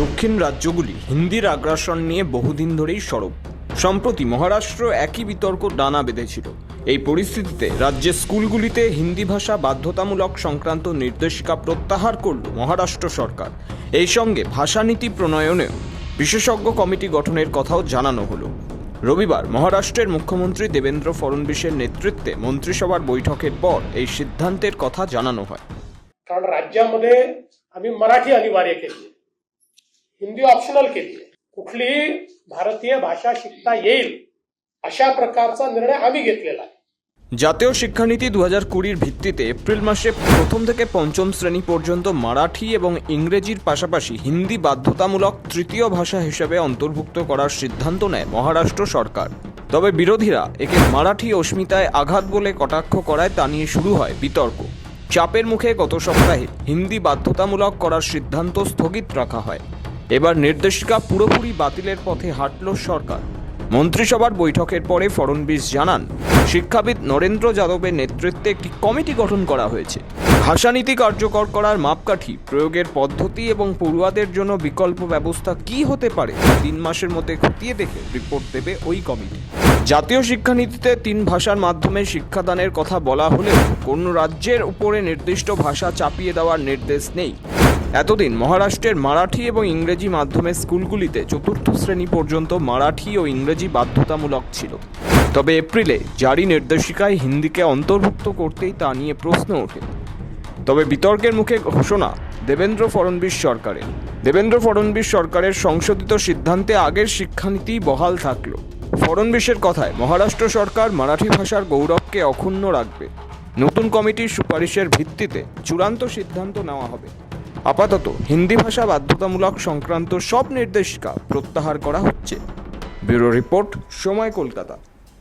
দক্ষিণ রাজ্যগুলি হিন্দির আগ্রাসন নিয়ে বহুদিন ধরেই সরব সম্প্রতি মহারাষ্ট্র একই বিতর্ক ডানা বেঁধেছিল এই পরিস্থিতিতে রাজ্যের স্কুলগুলিতে হিন্দি ভাষা বাধ্যতামূলক সংক্রান্ত নির্দেশিকা প্রত্যাহার করল মহারাষ্ট্র সরকার এই সঙ্গে ভাষানীতি প্রণয়নেও বিশেষজ্ঞ কমিটি গঠনের কথাও জানানো হলো রবিবার মহারাষ্ট্রের মুখ্যমন্ত্রী দেবেন্দ্র ফডণবীশের নেতৃত্বে মন্ত্রিসভার বৈঠকের পর এই সিদ্ধান্তের কথা জানানো হয় कारण राज्यामध्ये आम्ही मराठी अनिवार्य केली आहे. हिंदी ऑप्शनल केली आहे. कुठलीही भारतीय भाषा शिकता येईल अशा प्रकारचा निर्णय आम्ही घेतलेला आहे জাতীয় শিক্ষানীতি দু হাজার কুড়ির ভিত্তিতে এপ্রিল মাসে প্রথম থেকে পঞ্চম শ্রেণী পর্যন্ত মারাঠি এবং ইংরেজির পাশাপাশি হিন্দি বাধ্যতামূলক তৃতীয় ভাষা হিসেবে অন্তর্ভুক্ত করার সিদ্ধান্ত নেয় মহারাষ্ট্র সরকার তবে বিরোধীরা একে মারাঠি অস্মিতায় আঘাত বলে কটাক্ষ করায় তা নিয়ে শুরু হয় বিতর্ক চাপের মুখে গত সপ্তাহে হিন্দি বাধ্যতামূলক করার সিদ্ধান্ত স্থগিত রাখা হয় এবার নির্দেশিকা পুরোপুরি বাতিলের পথে হাঁটল সরকার। মন্ত্রিসভার বৈঠকের পরে ফড়নবিস জানান, শিক্ষাবিদ নরেন্দ্র যাদবের নেতৃত্বে একটি কমিটি গঠন করা হয়েছে। ভাষানীতি কার্যকর করার মাপকাঠি, প্রয়োগের পদ্ধতি এবং পড়ুয়াদের জন্য বিকল্প ব্যবস্থা কি হতে পারে, তিন মাসের মধ্যে খতিয়ে দেখে রিপোর্ট দেবে ওই কমিটি। জাতীয় শিক্ষানীতিতে তিন ভাষার মাধ্যমে শিক্ষাদানের কথা বলা হলেও কোন রাজ্যের উপরে নির্দিষ্ট ভাষা চাপিয়ে দেওয়ার নির্দেশ নেই। এতদিন মহারাষ্ট্রের মারাঠি এবং ইংরেজি মাধ্যমের স্কুলগুলিতে চতুর্থ শ্রেণি পর্যন্ত মারাঠি ও ইংরেজি বাধ্যতামূলক ছিল। তবে এপ্রিলে জারি নির্দেশিকায় হিন্দিকে অন্তর্ভুক্ত করতেই তা নিয়ে প্রশ্ন ওঠে। তবে বিতর্কের মুখে ঘোষণা দেবেন্দ্র ফডণবীশ সরকারের। দেবেন্দ্র ফডণবীশ সরকারের সংশোধিত সিদ্ধান্তে আগের শিক্ষানীতি বহাল থাকল। ফডণবীশের কথায়, মহারাষ্ট্র সরকার মারাঠি ভাষার গৌরবকে অক্ষুণ্ণ রাখবে। নতুন কমিটির সুপারিশের ভিত্তিতে চূড়ান্ত সিদ্ধান্ত নেওয়া হবে। আপাতত হিন্দি ভাষা বাধ্যতামূলক সংক্রান্ত সব নির্দেশিকা প্রত্যাহার করা হচ্ছে। ব্যুরো রিপোর্ট সময় কলকাতা।